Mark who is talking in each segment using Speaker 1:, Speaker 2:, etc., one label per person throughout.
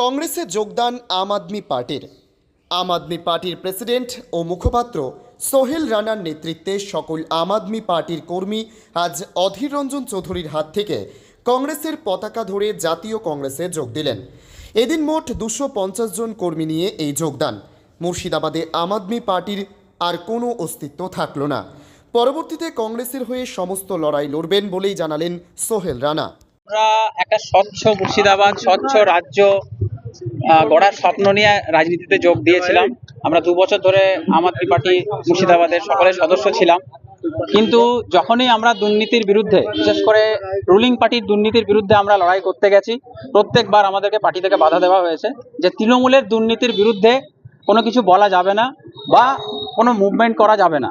Speaker 1: কংগ্রেস
Speaker 2: যোগদান আম আদমি পার্টির। আম আদমি পার্টির প্রেসিডেন্ট ও মুখপাত্র সোহেল রানার নেতৃত্বে সকল আম আদমি পার্টির কর্মী আজ অধীর রঞ্জন চৌধুরীর হাত থেকে কংগ্রেসের পতাকা ধরে জাতীয় কংগ্রেসে যোগ দিলেন। এদিন মোট দুশো জন কর্মী নিয়ে এই যোগদান। মুর্শিদাবাদে আম আদমি পার্টির আর কোনো অস্তিত্ব থাকল না। পরবর্তীতে কংগ্রেসের হয়ে সমস্ত লড়াই লড়বেন বলেই জানালেন সোহেল রানা।
Speaker 3: আমরা একটা স্বচ্ছ মুর্শিদাবাদ, স্বচ্ছ রাজ্য গড়ার স্বপ্ন নিয়ে রাজনীতিতে যোগ দিয়েছিলাম। আমরা দু বছর ধরে আম আদমি পার্টি মুর্শিদাবাদের সকলের সদস্য ছিলাম। কিন্তু যখনই আমরা দুর্নীতির বিরুদ্ধে, বিশেষ করে রুলিং পার্টির দুর্নীতির বিরুদ্ধে আমরা লড়াই করতে গেছি, প্রত্যেকবার আমাদেরকে পার্টি থেকে বাধা দেওয়া হয়েছে যে তৃণমূলের দুর্নীতির বিরুদ্ধে কোনো কিছু বলা যাবে না বা কোনো মুভমেন্ট করা যাবে না।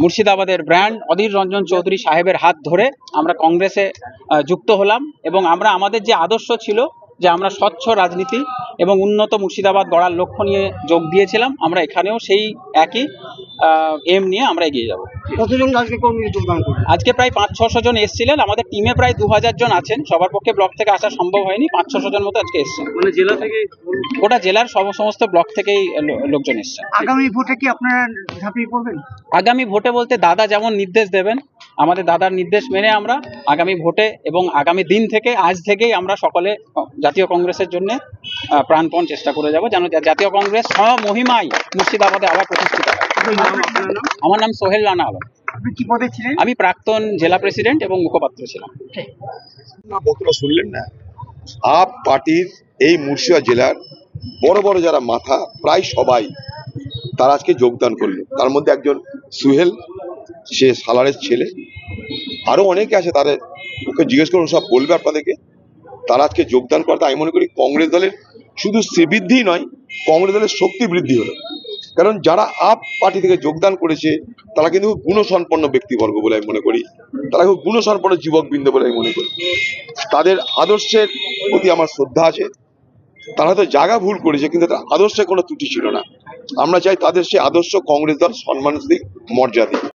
Speaker 3: মুর্শিদাবাদের ব্র্যান্ড অধীর রঞ্জন চৌধুরী সাহেবের হাত ধরে আমরা কংগ্রেসে যুক্ত হলাম এবং আমরা আমাদের যে আদর্শ ছিল যে আমরা স্বচ্ছ রাজনীতি এবং উন্নত মুর্শিদাবাদ গড়ার লক্ষ্য নিয়ে যোগ দিয়েছিলাম, আমরা এখানেও সেই একই। এম নিয়ে আমরা এগিয়ে যাব।
Speaker 1: কতজন আজকে কর্মী যোগদান করবে?
Speaker 3: আজকে প্রায় পাঁচ ছশো জন এসেছিলেন। আমাদের টিমে প্রায় দু হাজার জন আছেন। সবার পক্ষে ব্লক থেকে আসা সম্ভব হয়নি। পাঁচ ছশো জন মতো আজকে এসছেন।
Speaker 1: মানে জেলা থেকে
Speaker 3: গোটা জেলার সব- সমস্ত ব্লক থেকেই লোকজন এসছেন।
Speaker 1: আগামী ভোটে কি আপনারা ঝাঁপিয়ে পড়বেন?
Speaker 3: আগামী ভোটে বলতে দাদা যেমন নির্দেশ দেবেন আমাদের দাদার নির্দেশ মেনে আমরা আগামী ভোটে এবং আগামী দিন থেকে আজ থেকেই আমরা সকলে জাতীয় কংগ্রেসের জন্য প্রাণপণ চেষ্টা করে যাব। যেন জাতীয় কংগ্রেস স্বমহিমায় মুর্শিদাবাদে আবার প্রতিষ্ঠিত হয়। আমার নাম সোহেল রানা আলম।
Speaker 1: কি পদে ছিলেন?
Speaker 3: আমি প্রাক্তন জেলা প্রেসিডেন্ট এবং মুখপাত্র ছিলাম।
Speaker 4: বক্তব্য শুনলেন না। আপ পার্টির এই মুর্শিদাবাদ জেলার বড় বড় যারা মাথা প্রায় সবাই তারা আজকে যোগদান করল। তার মধ্যে একজন সুহেল সে সালারের ছেলে। আরও অনেকে আছে তাদের ওকে জিজ্ঞেস করুন সব বলবে আপনাদেরকে। তারা আজকে যোগদান করতে আমি মনে করি কংগ্রেস দলের শুধু শ্রীবৃদ্ধি নয় কংগ্রেস দলের শক্তি বৃদ্ধি হলো। কারণ যারা আপ পার্টি থেকে যোগদান করেছে, তারা কিন্তু গুণসম্পন্ন ব্যক্তিবর্গ বলে আমি মনে করি। তারা খুব গুণসম্পন্ন যুবকবৃন্দ বলে আমি মনে করি। তাদের আদর্শের প্রতি আমার শ্রদ্ধা আছে। তারা হয়তো জায়গা ভুল করেছে, কিন্তু তার আদর্শে কোনো ত্রুটি ছিল না। আমরা চাই তাদের সেই আদর্শ কংগ্রেস দল সম্মান দিক। মর্যাদা